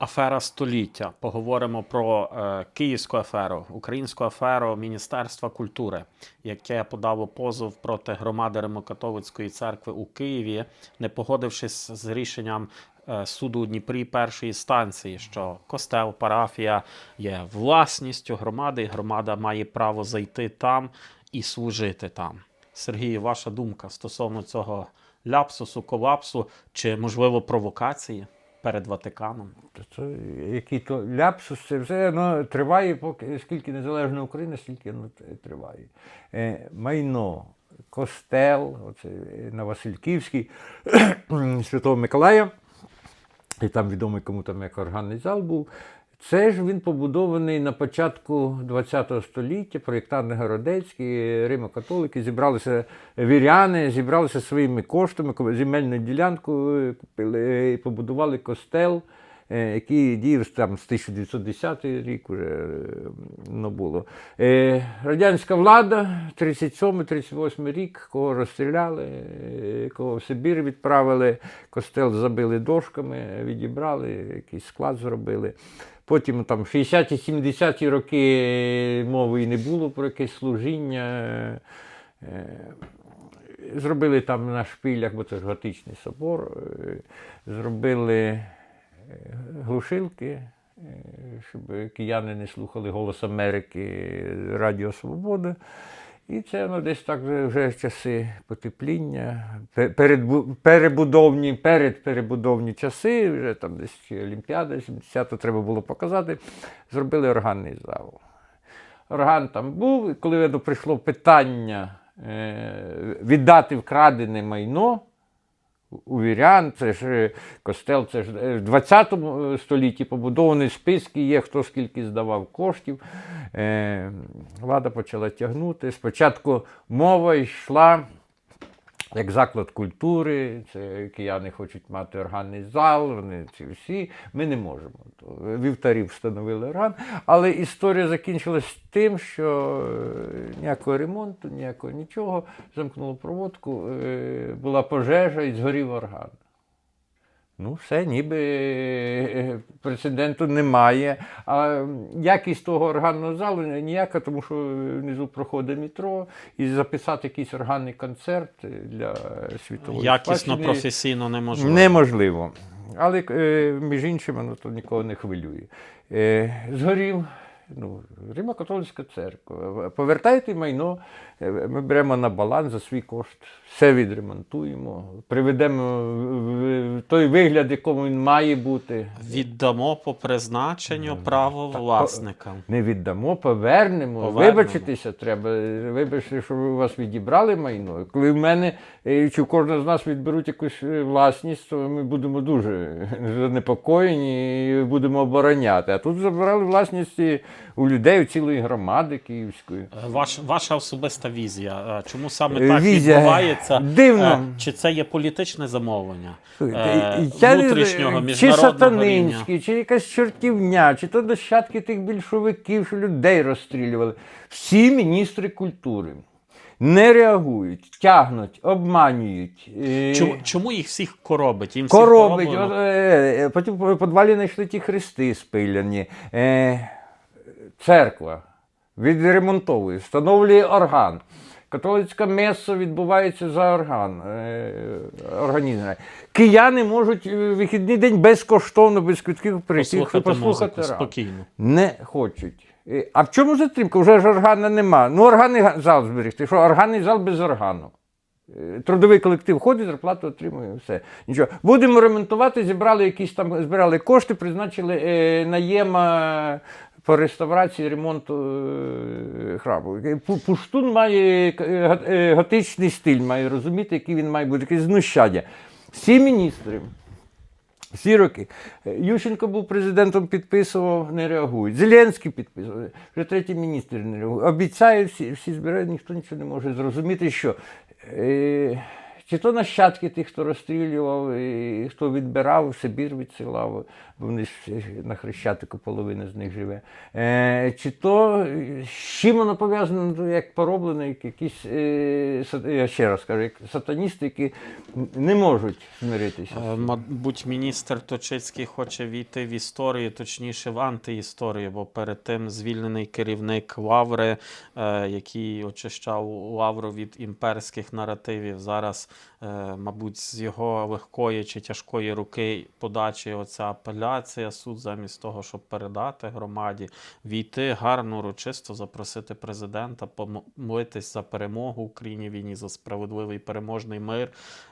Афера століття. Поговоримо про е, київську аферу, українську аферу Міністерства культури, яке подало позов проти громади Римокатолицької церкви у Києві, не погодившись з рішенням е, суду у Дніпрі першої станції, що костел, парафія є власністю громади, і громада має право зайти там і служити там. Сергій, ваша думка стосовно цього ляпсусу, колапсу чи можливо провокації перед Ватиканом? Це який то ляпсус, це все ну, триває, поки скільки незалежна Україна, стільки т- триває. Е, майно, костел, оце е, на Васильківській, Святого Миколая, і там відомий кому там як органний зал був. Це ж він побудований на початку ХХ століття, проєктант Городецький, Римо-католики, зібралися віряни, зібралися своїми коштами, земельну ділянку е, купили е, і побудували костел, е, який діяв там з 1910 рік уже ну, було. Радянська влада, 37-38 рік, кого розстріляли, кого в Сибір відправили, костел забили дошками, відібрали, якийсь склад зробили. Потім там в 60-70-ті роки мови і не було про якесь служіння. Е, Зробили там на шпилях, бо це ж готичний собор, е, зробили е, глушилки, щоб кияни не слухали Голос Америки, Радіо Свобода. І це ну, десь так вже, часи потепління, перебудовні, передперебудовні часи, вже там десь Олімпіада 70-го треба було показати, зробили органний зал. Орган там був, і коли прийшло питання е, віддати вкрадене майно у вірян, це ж е, костел, це ж е, в 20 столітті побудовані списки є, хто скільки здавав коштів. Е, влада почала тягнути. Спочатку мова йшла як заклад культури, це кияни хочуть мати органний зал, вони ці всі. Ми не можемо. Вівтарів встановили орган, але історія закінчилась тим, що е, ніякого ремонту, ніякого нічого, замкнуло проводку, е, була пожежа і згорів орган. Ну, все, ніби е, прецеденту немає. А якість того органного залу ніяка, тому що внизу проходить метро, і записати якийсь органний концерт для світової Якісно, спадщини професійно неможливо. неможливо. Але е, між іншим, воно то нікого не хвилює. Е, згорів. Ну, Римо-католицька церква. Повертайте майно, е, ми беремо на баланс за свій кошт, все відремонтуємо, приведемо в- в той вигляд, якому він має бути. Віддамо по призначенню право власникам. Не віддамо, повернемо. Повернемо. Вибачитися треба. Вибачте, що у вас відібрали майно. Коли в мене е, чи у кожного з нас відберуть якусь е, власність, то ми будемо дуже занепокоєні і будемо обороняти. А тут забрали власність у людей, у цілої громади київської. Е, Ваш, ваша особиста візія. Е, Чому саме Е, так візія. відбувається? Дивно. Чи це є політичне замовлення? Я внутрішнього, чи міжнародного рівня? сатанинський, чи якась чортівня, чи то нащадки тих більшовиків, що людей розстрілювали. Всі міністри культури не реагують, тягнуть, обманюють. Чому, чому їх всіх коробить? Їм Коробить, е, потім в підвалі знайшли ті хрести спиляні. Церква відремонтовує, встановлює орган. Католицька меса відбувається за орган. Е, організм. Кияни можуть е, в вихідний день безкоштовно, без квитків прийти Послухати, послухати музику спокійно. Не хочуть. Е, А в чому затримка? Вже ж органа нема. Ну, органний зал зберегти. Що органний зал без органу. Трудовий колектив ходить, зарплату отримує, все. Нічого. Будемо ремонтувати, зібрали якісь там, збирали кошти, призначили е, наєма по реставрації ремонту е, храму. Е, Пуштун має е, го- готичний стиль, має розуміти, який він має бути, якесь знущання. Всі міністри. Всі роки. Ющенко був президентом, підписував, не реагують. Зеленський підписував. Вже третій міністр не реагує. Обіцяє, всі, всі збирають, ніхто нічого не може зрозуміти, що е, чи то нащадки тих, хто розстрілював, і хто відбирав, в Сибір відсилав, бо вони на Хрещатику половина з них живе. Е, чи то з чим воно пов'язано, ну, як пороблено, як якісь, е, я ще раз кажу, як сатаністи, які не можуть змиритися. Е. Мабуть, міністр Точицький хоче війти в історію, точніше в антиісторію, бо перед тим звільнений керівник Лаври, е, який очищав Лавру від імперських наративів. Зараз, мабуть, з його легкої чи тяжкої руки подачі оця апеляція, суд замість того, щоб передати громаді, війти гарно, урочисто запросити президента, помолитись за перемогу в Україні війні, за справедливий переможний мир.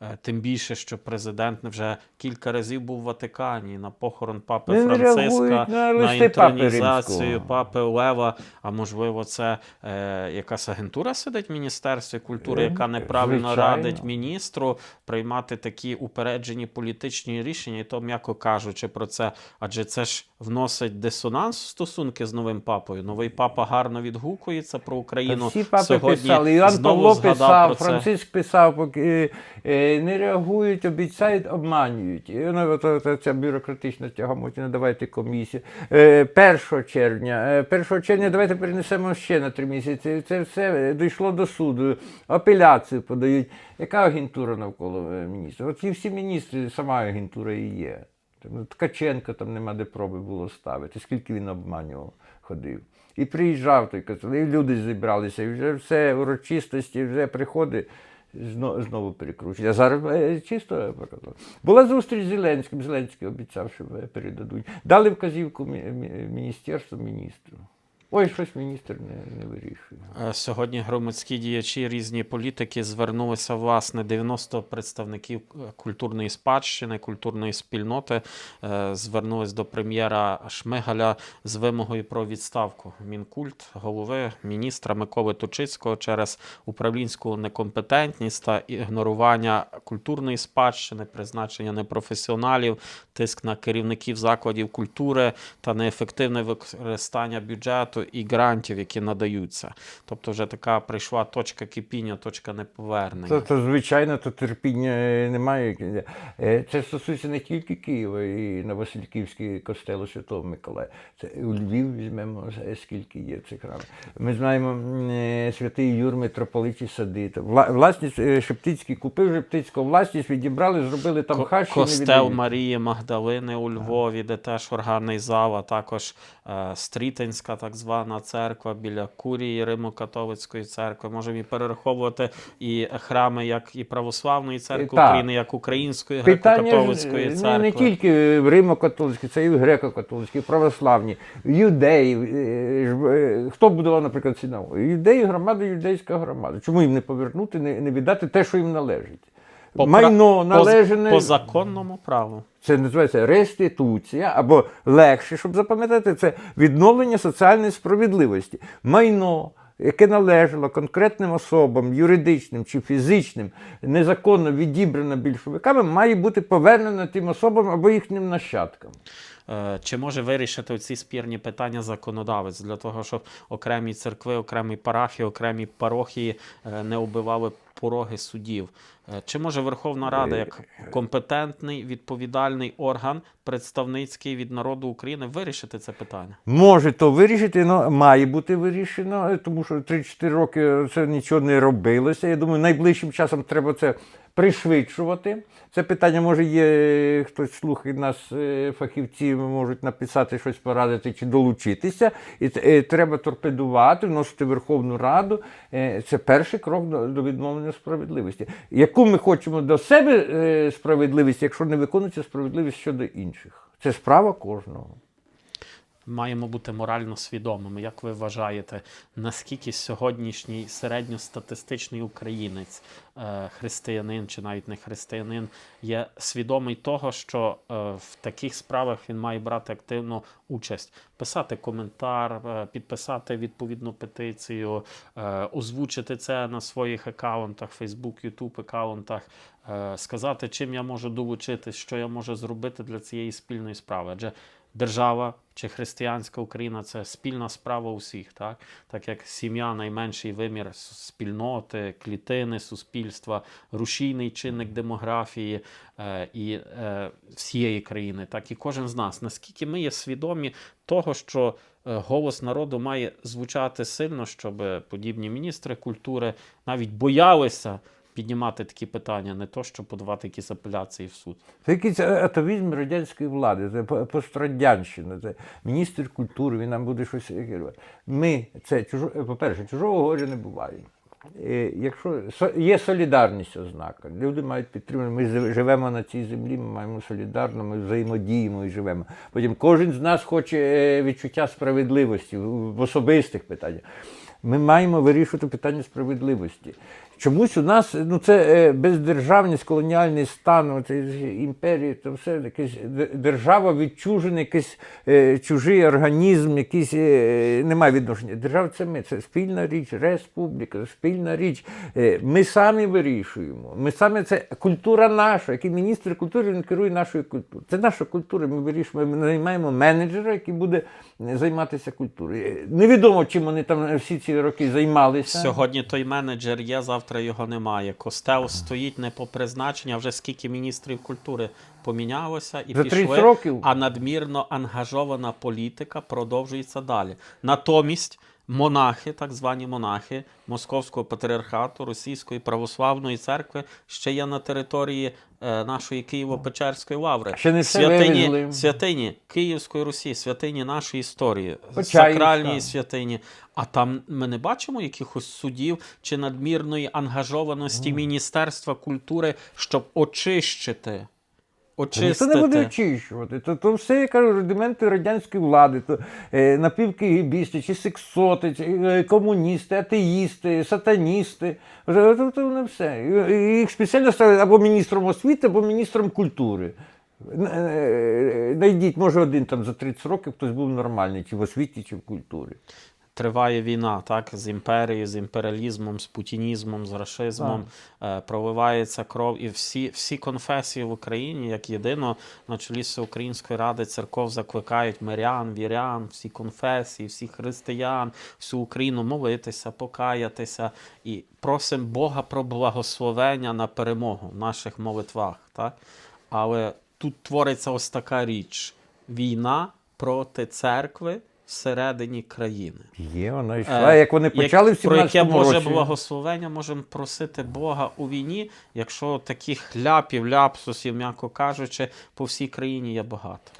Е, Тим більше, що президент вже кілька разів був в Ватикані на похорон папи Вони Франциска, на на листи Папи папи Лева. А можливо, це е, якась агентура сидить в Міністерстві культури, Е, яка неправильно звичайно. радить міністру приймати такі упереджені політичні рішення, і то м'яко кажучи про це, адже це ж вносить дисонанс в стосунки з новим папою. Новий папа гарно відгукується про Україну. всі папи Сьогодні писали, знову Павло писав. Франциск писав, поки е, не реагують, обіцяють, обманюють. І от, ця бюрократична тягомотина, давайте комісію. Е, 1 червня, е, 1 червня давайте перенесемо ще на три місяці. Це все дійшло до суду, апеляцію подають. Яка агентура навколо е, міністра? От всі міністри, сама агентура і є. Там, Ткаченка там нема де проби було ставити, скільки він обманював, ходив. І приїжджав той казав, і люди зібралися, і вже все урочистості, вже приходить. Знову, знову перекручують. А зараз е, чисто показав. Була зустріч з Зеленським. Зеленський обіцяв, що е, передадуть. Дали вказівку мі- мі- міністерству міністру. Ой, щось міністр не, не вирішує. Е, Сьогодні громадські діячі, різні політики звернулися власне 90 представників е, культурної спадщини, культурної спільноти. е, Звернулись до прем'єра Шмигаля з вимогою про відставку Мінкульт, голови міністра Миколи Точицького через управлінську некомпетентність та ігнорування культурної спадщини, призначення непрофесіоналів, тиск на керівників закладів культури та неефективне використання бюджету і грантів, які надаються. Тобто, вже така прийшла точка кипіння, точка неповернення. То звичайно, то терпіння е, немає. Е, Це стосується не тільки Києва і на Васильківський костел Святого Миколая. Це у Львів візьмемо, е, скільки є цих храмів. Ми знаємо святий Юр митрополиті сади. Власність Шептицький купив Шептицького власність, відібрали, зробили там хащі. Костел. Марії Магдалини у Львові, де теж органний зал, а також Стрітинська так звана церква біля Курії Римо-католицької церкви. Можемо і перераховувати і храми як і православної церкви Так. України, як української греко-католицької церкви. не, не тільки римо-католицькі, це і греко-католицькі, православні, юдеї. е, е, Хто будував, наприклад, синагогу? Юдеї, громада, юдейська громада. Чому їм не повернути, не, не віддати те, що їм належить? По Майно по- належне. по законному праву. Це називається реституція, або легше, щоб запам'ятати, це відновлення соціальної справедливості. Майно, яке належало конкретним особам, юридичним чи фізичним, незаконно відібране більшовиками, має бути повернено тим особам або їхнім нащадкам. Е, Чи може вирішити ці спірні питання законодавець для того, щоб окремі церкви, окремі парафії, окремі парохії е, не убивали пороги судів? Е, Чи може Верховна Рада, як компетентний відповідальний орган, представницький від народу України, вирішити це питання? Може то вирішити, але має бути вирішено, е, тому що 3-4 роки це нічого не робилося. Я думаю, найближчим часом треба це пришвидшувати. Це питання, може, є е, хтось слухає нас, е, фахівці можуть написати щось порадити чи долучитися. І е, треба торпедувати, вносити Верховну Раду. Е, Це перший крок до, справедливості. Яку ми хочемо до себе е, справедливість, якщо не виконується справедливість щодо інших? Це справа кожного. Маємо бути морально свідомими. Як ви вважаєте, наскільки сьогоднішній середньостатистичний українець, е, християнин чи навіть не християнин, є свідомий того, що е, в таких справах він має брати активну участь, писати коментар, е, підписати відповідну петицію, озвучити це на своїх аккаунтах, Facebook, YouTube аккаунтах, сказати, чим я можу долучитись, що я можу зробити для цієї спільної справи. Адже держава чи християнська Україна це спільна справа усіх, так? Так як сім'я найменший вимір спільноти, клітини, суспільства. рушійний чинник демографії е, і е, всієї країни, так і кожен з нас. Наскільки ми є свідомі того, що е, голос народу має звучати сильно, щоб подібні міністри культури навіть боялися піднімати такі питання, не то, щоб подавати якісь апеляції в суд. Це якийсь атовізм радянської влади, це пострадянщина, це міністр культури, він нам буде щось керувати. Ми, це чужо, по-перше, чужого горя не буває. Е, Якщо є солідарність ознака, люди мають підтримувати. Ми живемо на цій землі, ми маємо солідарно, ми взаємодіємо і живемо. Потім кожен з нас хоче е, відчуття справедливості в особистих питаннях. Ми маємо вирішувати питання справедливості. Чомусь у нас ну це е, бездержавність, колоніальний стан, це імперії, то все якась д- держава відчужена, якийсь е, чужий організм, якийсь е, немає відношення. Держава це ми, це спільна річ, республіка, спільна річ. Е, ми самі вирішуємо. Ми самі це культура наша, який міністр культури він керує нашою культурою. Це наша культура. Ми вирішуємо, ми наймаємо менеджера, який буде е, займатися культурою. Е, Невідомо, чим вони там всі ці роки займалися. Сьогодні той менеджер є, завтра його немає. Костел стоїть не по призначенню, а вже скільки міністрів культури помінялося і За пішли, років? а надмірно ангажована політика продовжується далі. Натомість монахи, так звані монахи Московського патріархату Російської православної церкви ще є на території е, нашої Києво-Печерської лаври. Ще не святині, святині Київської Русі, святині нашої історії, Почаївська. сакральні святині. А там ми не бачимо якихось судів чи надмірної ангажованості Міністерства культури, щоб очищити. Та Ніхто не буде очищувати. То, то все, я кажу, рудименти радянської влади, то е, напівкигібісти, чи сексоти, чи, е, комуністи, атеїсти, сатаністи. Вже, То, то вони все. І- Їх спеціально ставили або міністром освіти, або міністром культури. Е, Найдіть, може, один там за 30 років хтось був нормальний, чи в освіті, чи в культурі. Триває війна, так, з імперією, з імперіалізмом, з путінізмом, з рашизмом. Е, проливається кров. І всі, всі конфесії в Україні, як єдино, на чолі Всеукраїнської ради церков закликають мирян, вірян, всі конфесії, всіх християн, всю Україну молитися, покаятися і просимо Бога про благословення на перемогу в наших молитвах. Так? Але тут твориться ось така річ: війна проти церкви всередині країни. Є, вона йшла. Е, Як вони почали в про яке 17 Боже році. благословення можемо просити Бога у війні, якщо таких ляпів, ляпсусів, м'яко кажучи, по всій країні є багато.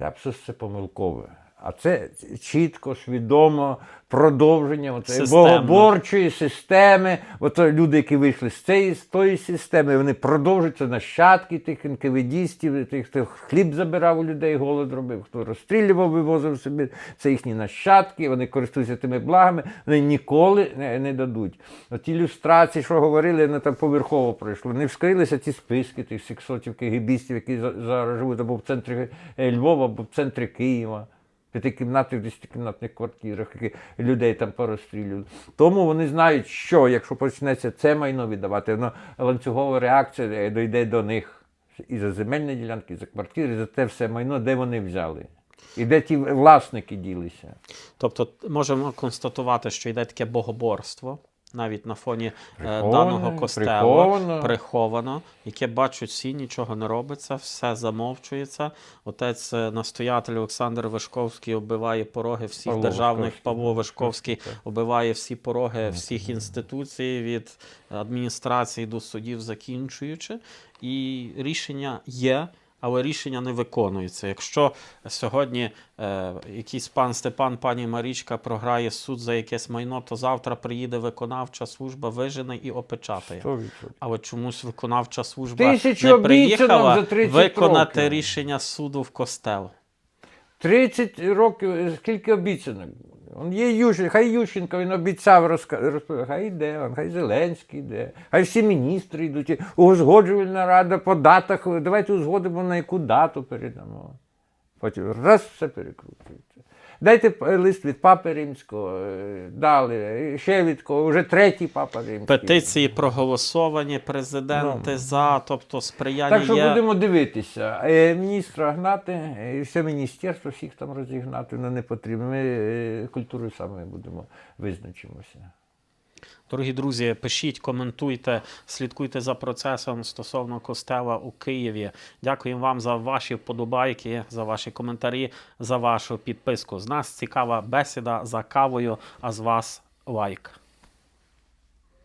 Ляпсус це помилкове. А це чітко, свідомо продовження оцеї богоборчої системи. Ото люди, які вийшли з цієї з тої системи, вони продовжують це нащадки тих НКВДістів, тих, хто хліб забирав у людей, голод робив, хто розстрілював, вивозив собі. Це їхні нащадки, вони користуються тими благами, вони ніколи не, не дадуть. От ілюстрації, що говорили, вони там поверхово пройшло. Не вскрилися ці списки тих сексотів кигибістів, які зараз живуть або в центрі е, Львова, або в центрі Києва. П'ятикімнатних, десятикімнатних квартирах, які людей там порозстрілювали. Тому вони знають, що якщо почнеться це майно віддавати, воно ланцюгова реакція е, дійде до них і за земельні ділянки, і за квартири, і за те все майно, де вони взяли. І де ті власники ділися. Тобто можемо констатувати, що йде таке богоборство. Навіть на фоні е, Приховане, даного костелу приховано. приховано, яке бачать всі, нічого не робиться, все замовчується. Отець е, настоятель Олександр Вишковський оббиває пороги всіх Павло державних Вишковський, Павло Вишковський Вишковський, оббиває всі пороги всіх інституцій від адміністрації до судів закінчуючи. І рішення є. Але рішення не виконується. Якщо сьогодні е, якийсь пан Степан, пані Марічка програє суд за якесь майно, то завтра приїде виконавча служба, вижене і опечатає. 100%. Але чомусь виконавча служба Тисячу не приїхала за 30 виконати років. рішення суду в костел. 30 років, е, скільки обіцянок. Он є Ющенко, хай Ющенко він обіцяв розповісти. хай йде, хай Зеленський йде, хай всі міністри йдуть, узгоджувальна рада по датах, давайте узгодимо на яку дату передамо. Потім раз все перекручується. Дайте лист від Папи Римського, е, дали, е, ще від кого, вже третій папа Римський. Петиції проголосовані, президенти за, тобто сприяння Так що є. будемо дивитися. Е, Міністра гнати, і все міністерство, всіх там розігнати, воно не потрібно. Ми е, культурою саме будемо визначимося. Дорогі друзі, пишіть, коментуйте, слідкуйте за процесом стосовно костела у Києві. Дякуємо вам за ваші вподобайки, за ваші коментарі, за вашу підписку. З нас цікава бесіда за кавою, а з вас лайк.